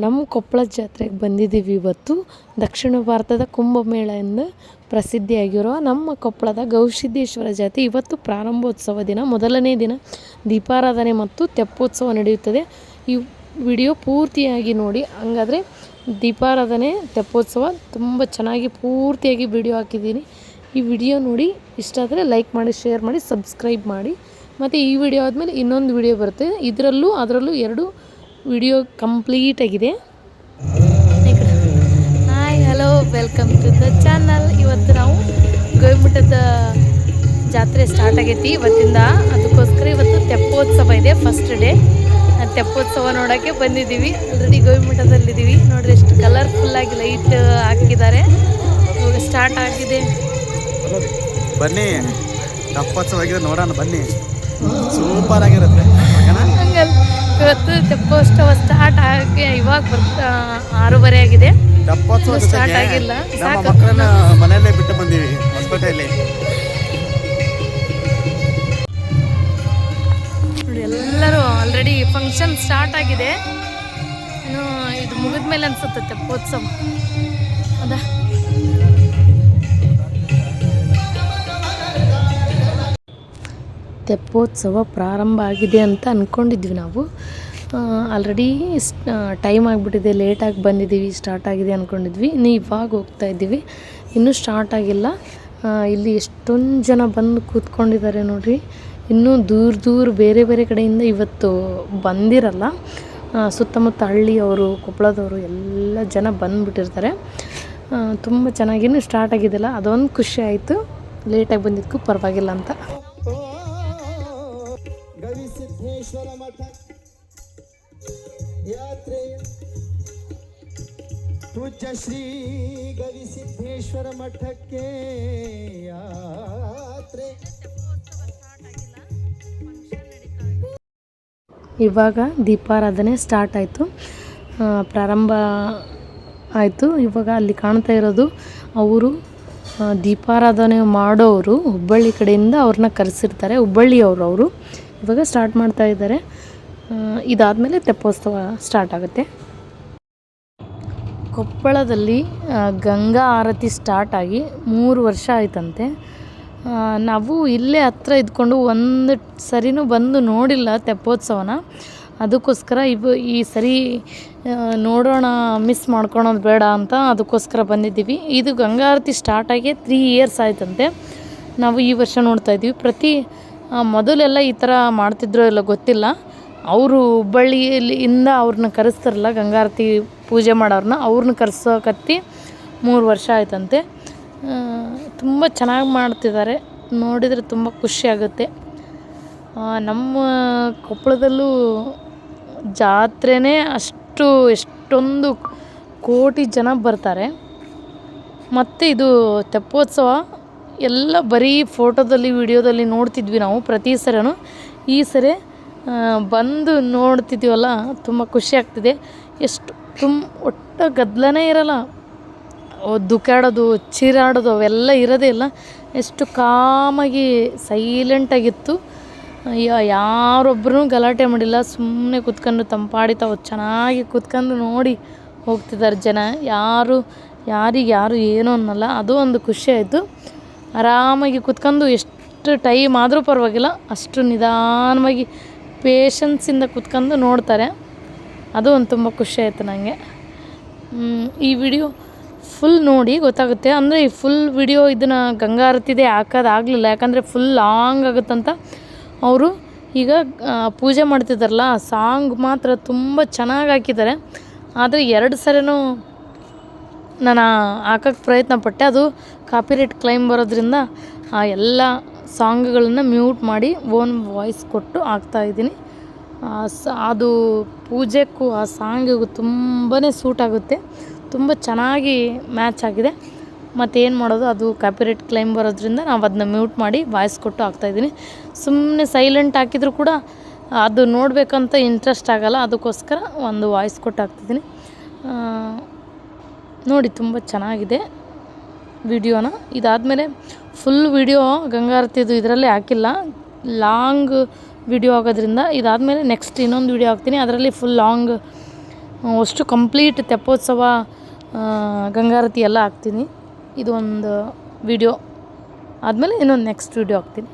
ನಮ್ಮ ಕೊಪ್ಪಳ ಜಾತ್ರೆಗೆ ಬಂದಿದ್ದೀವಿ ಇವತ್ತು. ದಕ್ಷಿಣ ಭಾರತದ ಕುಂಭಮೇಳ ಎಂದು ಪ್ರಸಿದ್ಧಿಯಾಗಿರುವ ನಮ್ಮ ಕೊಪ್ಪಳದ ಗವಿಸಿದ್ದೇಶ್ವರ ಜಾತ್ರೆ ಇವತ್ತು ಪ್ರಾರಂಭೋತ್ಸವ ದಿನ. ಮೊದಲನೇ ದಿನ ದೀಪಾರಾಧನೆ ಮತ್ತು ತೆಪ್ಪೋತ್ಸವ ನಡೆಯುತ್ತದೆ. ಈ ವಿಡಿಯೋ ಪೂರ್ತಿಯಾಗಿ ನೋಡಿ. ಹಂಗಾದರೆ ದೀಪಾರಾಧನೆ, ತೆಪ್ಪೋತ್ಸವ ತುಂಬ ಚೆನ್ನಾಗಿ ಪೂರ್ತಿಯಾಗಿ ವಿಡಿಯೋ ಹಾಕಿದ್ದೀನಿ. ಈ ವಿಡಿಯೋ ನೋಡಿ. ಇಷ್ಟ ಆದರೆ ಲೈಕ್ ಮಾಡಿ, ಶೇರ್ ಮಾಡಿ, ಸಬ್ಸ್ಕ್ರೈಬ್ ಮಾಡಿ. ಮತ್ತು ಈ ವಿಡಿಯೋ ಆದಮೇಲೆ ಇನ್ನೊಂದು ವಿಡಿಯೋ ಬರುತ್ತೆ. ಇದರಲ್ಲೂ, ಅದರಲ್ಲೂ ಎರಡು ವಿಡಿಯೋ ಕಂಪ್ಲೀಟ್ ಆಗಿದೆ hi hello welcome to the channel. ಇವತ್ತು ನಾವು ಗೋವಿಮಠದ ಜಾತ್ರೆ ಸ್ಟಾರ್ಟ್ ಆಗೈತಿ. ಇವತ್ತಿಂದ ಅದಕ್ಕೋಸ್ಕರ ಇವತ್ತು ತೆಪ್ಪೋತ್ಸವ ಇದೆ ಫಸ್ಟ್ ಡೇ ತೆಪ್ಪೋತ್ಸವ ನೋಡೋಕ್ಕೆ ಬಂದಿದ್ದೀವಿ. ಆಲ್ರೆಡಿ ಗೋವಿಮಠದಲ್ಲಿದ್ದೀವಿ ನೋಡ್ರಿ ಎಷ್ಟು ಕಲರ್ಫುಲ್ಲಾಗಿ ಲೈಟ್ ಹಾಕಿದ್ದಾರೆ. ಇವಾಗ ಸ್ಟಾರ್ಟ್ ಆಗಿದೆ. ಬನ್ನಿ. ತಪ್ಪತ್ಸವಾಗಿದೆ ನೋಡೋಣ ಬನ್ನಿ. ಸೂಪರ್ ಆಗಿರುತ್ತೆ. ಇವತ್ತು ತೆಪ್ಪೋತ್ಸವ ಸ್ಟಾರ್ಟ್ ಆಗಿ ಇವಾಗ ಬರ್ತಾ ಆರೂವರೆ ಆಗಿದೆ. ದಪ್ಪೋತ್ಸವ ಸ್ಟಾರ್ಟ್ ಆಗಿಲ್ಲ. ನಮ್ಮ ಸಾಕು. ಮಕ್ಕಳನ್ನ ಮನೆಯಲ್ಲೇ ಬಿಟ್ಟು ಬಂದೀವಿ ಹೊಸಪೇಟೆಯಲ್ಲಿ ನೋಡಿ ಎಲ್ಲರೂ ಆಲ್ರೆಡಿ ಫಂಕ್ಷನ್ ಸ್ಟಾರ್ಟ್ ಆಗಿದೆ. ಇನ್ನು ಇದು ಮುಗಿದ ಮೇಲೆ ಅನ್ಸುತ್ತೆ ತೆಪ್ಪೋತ್ಸವ. ಹೌದಾ ತೆಪ್ಪೋತ್ಸವ ಪ್ರಾರಂಭ ಆಗಿದೆ ಅಂತ ಅಂದ್ಕೊಂಡಿದ್ವಿ ನಾವು. ಆಲ್ರೆಡಿ ಟೈಮ್ ಆಗಿಬಿಟ್ಟಿದೆ ಲೇಟಾಗಿ ಬಂದಿದ್ದೀವಿ ಸ್ಟಾರ್ಟ್ ಆಗಿದೆ ಅಂದ್ಕೊಂಡಿದ್ವಿ ಇನ್ನು ಇವಾಗ ಹೋಗ್ತಾ ಇದ್ದೀವಿ. ಇನ್ನೂ ಸ್ಟಾರ್ಟ್ ಆಗಿಲ್ಲ. ಇಲ್ಲಿ ಎಷ್ಟೊಂದು ಜನ ಬಂದು ಕೂತ್ಕೊಂಡಿದ್ದಾರೆ ನೋಡಿರಿ. ಇನ್ನೂ ದೂರ ದೂರ ಬೇರೆ ಬೇರೆ ಕಡೆಯಿಂದ ಇವತ್ತು ಬಂದಿರಲ್ಲ. ಸುತ್ತಮುತ್ತ ಹಳ್ಳಿಯವರು ಕೊಪ್ಪಳದವರು ಎಲ್ಲ ಜನ ಬಂದುಬಿಟ್ಟಿರ್ತಾರೆ. ತುಂಬ ಚೆನ್ನಾಗಿ ಇನ್ನೂ ಸ್ಟಾರ್ಟ್ ಆಗಿದ್ದಿಲ್ಲ ಅದೊಂದು ಖುಷಿ ಆಯಿತು. ಲೇಟಾಗಿ ಬಂದಿದ್ದಕ್ಕೂ ಪರವಾಗಿಲ್ಲ ಅಂತ. ಗವಿಸಿದ್ದೇಶ್ವರ ಮಠ. ಪೂಜ್ಯ ಶ್ರೀ ಮಠಕ್ಕೆ ಯಾತ್ರೆ. ಇವಾಗ ದೀಪಾರಾಧನೆ ಸ್ಟಾರ್ಟ್ ಆಯಿತು. ಪ್ರಾರಂಭ ಆಯಿತು. ಇವಾಗ ಅಲ್ಲಿ ಕಾಣ್ತಾ ಇರೋದು ಅವರು ದೀಪಾರಾಧನೆ ಮಾಡೋರು ಹುಬ್ಬಳ್ಳಿ ಕಡೆಯಿಂದ ಅವ್ರನ್ನ ಕರೆಸಿರ್ತಾರೆ. ಹುಬ್ಬಳ್ಳಿಯವರು ಅವರು. ಇವಾಗ ಸ್ಟಾರ್ಟ್ ಮಾಡ್ತಾ ಇದ್ದಾರೆ. ಇದಾದಮೇಲೆ ತೆಪ್ಪೋತ್ಸವ ಸ್ಟಾರ್ಟ್ ಆಗುತ್ತೆ. ಕೊಪ್ಪಳದಲ್ಲಿ ಗಂಗಾ ಆರತಿ ಸ್ಟಾರ್ಟ್ ಆಗಿ ಮೂರು ವರ್ಷ ಆಯ್ತಂತೆ. ನಾವು ಇಲ್ಲೇ ಹತ್ರ ಇದ್ಕೊಂಡು ಒಂದು ಸರಿನೂ ಬಂದು ನೋಡಿಲ್ಲ ತೆಪ್ಪೋತ್ಸವನ. ಅದಕ್ಕೋಸ್ಕರ ಇವು ಈ ಸರಿ ನೋಡೋಣ ಮಿಸ್ ಮಾಡ್ಕೊಳೋದು ಬೇಡ ಅಂತ ಅದಕ್ಕೋಸ್ಕರ ಬಂದಿದ್ದೀವಿ. ಇದು ಗಂಗಾ ಆರತಿ ಸ್ಟಾರ್ಟ್ ಆಗಿ ತ್ರೀ ಇಯರ್ಸ್ ಆಯ್ತಂತೆ. ನಾವು ಈ ವರ್ಷ ನೋಡ್ತಾ ಇದ್ದೀವಿ. ಪ್ರತಿ ಮೊದಲೆಲ್ಲ ಈ ಥರ ಮಾಡ್ತಿದ್ರೋ ಇಲ್ಲ ಗೊತ್ತಿಲ್ಲ. ಅವರು ಹುಬ್ಬಳ್ಳಿಯಲ್ಲಿ ಇಂದ ಅವ್ರನ್ನ ಕರೆಸ್ತಾರಲ್ಲ, ಗಂಗಾರತಿ ಪೂಜೆ ಮಾಡೋರನ್ನ ಅವ್ರನ್ನ ಕರ್ಸೋಕತ್ತಿ ಮೂರು ವರ್ಷ ಆಯ್ತಂತೆ. ತುಂಬ ಚೆನ್ನಾಗಿ ಮಾಡ್ತಿದ್ದಾರೆ. ನೋಡಿದರೆ ತುಂಬ ಖುಷಿ ಆಗುತ್ತೆ. ನಮ್ಮ ಕೊಪ್ಪಳದಲ್ಲೂ ಜಾತ್ರೆನೇ ಅಷ್ಟು ಎಷ್ಟೊಂದು ಕೋಟಿ ಜನ ಬರ್ತಾರೆ. ಮತ್ತು ಇದು ತೆಪ್ಪೋತ್ಸವ ಎಲ್ಲ ಬರೀ ಫೋಟೋದಲ್ಲಿ, ವಿಡಿಯೋದಲ್ಲಿ ನೋಡ್ತಿದ್ವಿ ನಾವು ಪ್ರತಿ ಸರಿನೂ. ಈ ಸರಿ ಬಂದು ನೋಡ್ತಿದ್ದೀವಲ್ಲ ತುಂಬ ಖುಷಿ ಆಗ್ತಿದೆ. ಎಷ್ಟು ತುಂಬ ಒಟ್ಟು ಗದ್ದಲನೇ ಇರಲ್ಲ. ದುಕಾಡೋದು, ಚೀರಾಡೋದು, ಅವೆಲ್ಲ ಇರೋದೇ ಇಲ್ಲ. ಎಷ್ಟು ಕಾಮಾಗಿ ಸೈಲೆಂಟಾಗಿತ್ತು ಯಾರೊಬ್ಬರೂ ಗಲಾಟೆ ಮಾಡಿಲ್ಲ. ಸುಮ್ಮನೆ ಕೂತ್ಕೊಂಡು ತಂಪಾಡಿ ತಾವು ಚೆನ್ನಾಗಿ ಕೂತ್ಕೊಂಡು ನೋಡಿ ಹೋಗ್ತಿದ್ದಾರೆ ಜನ. ಯಾರು, ಯಾರಿಗೆ ಯಾರು ಏನೂ ಅನ್ನಲ್ಲ. ಅದು ಒಂದು ಖುಷಿ ಆಯಿತು. ಆರಾಮಾಗಿ ಕೂತ್ಕೊಂಡು ಎಷ್ಟು ಟೈಮ್ ಆದರೂ ಪರವಾಗಿಲ್ಲ ಅಷ್ಟು ನಿಧಾನವಾಗಿ ಪೇಷನ್ಸಿಂದ ಕೂತ್ಕೊಂಡು ನೋಡ್ತಾರೆ. ಅದು ಒಂದು ತುಂಬ ಖುಷಿ ಆಯಿತು ನನಗೆ ಈ ವಿಡಿಯೋ ಫುಲ್ ನೋಡಿ ಗೊತ್ತಾಗುತ್ತೆ. ಅಂದರೆ ಈ ಫುಲ್ ವಿಡಿಯೋ ಇದನ್ನು ಗಂಗಾ ಆರತಿದೆ ಹಾಕೋದಾಗಲಿಲ್ಲ ಯಾಕಂದರೆ ಫುಲ್ ಲಾಂಗ್ ಆಗುತ್ತಂತ ಅವರು ಈಗ ಆ, ಪೂಜೆ ಮಾಡ್ತಿದ್ದಾರಲ್ಲ ಸಾಂಗ್ ಮಾತ್ರ ತುಂಬ ಚೆನ್ನಾಗಿ ಹಾಕಿದ್ದಾರೆ. ಆದರೆ ಎರಡು ಸರಿನೂ ನಾನು ಹಾಕಕ್ಕೆ ಪ್ರಯತ್ನ ಪಟ್ಟೆ. ಅದು ಕಾಪಿರೇಟ್ ಕ್ಲೈಮ್ ಬರೋದ್ರಿಂದ, ಆ ಎಲ್ಲ ಸಾಂಗ್ಗಳನ್ನು ಮ್ಯೂಟ್ ಮಾಡಿ ಓನ್ ವಾಯ್ಸ್ ಕೊಟ್ಟು ಹಾಕ್ತಾಯಿದ್ದೀನಿ ಅದು ಪೂಜೆಗೂ, ಆ ಸಾಂಗಿಗೂ ತುಂಬಾ ಸೂಟ್ ಆಗುತ್ತೆ. ತುಂಬ ಚೆನ್ನಾಗಿ ಮ್ಯಾಚ್ ಆಗಿದೆ. ಮತ್ತೇನು ಮಾಡೋದು, ಅದು ಕಾಪಿರೇಟ್ ಕ್ಲೈಮ್ ಬರೋದ್ರಿಂದ ನಾವು ಅದನ್ನ ಮ್ಯೂಟ್ ಮಾಡಿ ವಾಯ್ಸ್ ಕೊಟ್ಟು ಹಾಕ್ತಾಯಿದ್ದೀನಿ ಸುಮ್ಮನೆ ಸೈಲೆಂಟ್ ಹಾಕಿದರೂ ಕೂಡ ಅದು ನೋಡಬೇಕಂತ ಇಂಟ್ರೆಸ್ಟ್ ಆಗೋಲ್ಲ. ಅದಕ್ಕೋಸ್ಕರ ಒಂದು ವಾಯ್ಸ್ ಕೊಟ್ಟು ಹಾಕ್ತಿದ್ದೀನಿ. ನೋಡಿ, ತುಂಬ ಚೆನ್ನಾಗಿದೆ ವಿಡಿಯೋನ. ಇದಾದಮೇಲೆ ಫುಲ್ ವಿಡಿಯೋ ಗಂಗಾರತಿದು ಇದರಲ್ಲೇ ಹಾಕಿಲ್ಲ. ಲಾಂಗ್ ವಿಡಿಯೋ ಆಗೋದ್ರಿಂದ ಇದಾದಮೇಲೆ ನೆಕ್ಸ್ಟ್ ಇನ್ನೊಂದು ವಿಡಿಯೋ ಹಾಕ್ತೀನಿ. ಅದರಲ್ಲಿ ಫುಲ್ ಲಾಂಗ್ ಅಷ್ಟು ಕಂಪ್ಲೀಟ್ ತೆಪ್ಪೋತ್ಸವ ಗಂಗಾರತಿ ಎಲ್ಲ ಹಾಕ್ತೀನಿ. ಇದು ಒಂದು ವಿಡಿಯೋ. ಆದಮೇಲೆ ಇನ್ನೊಂದು ನೆಕ್ಸ್ಟ್ ವಿಡಿಯೋ ಹಾಕ್ತೀನಿ.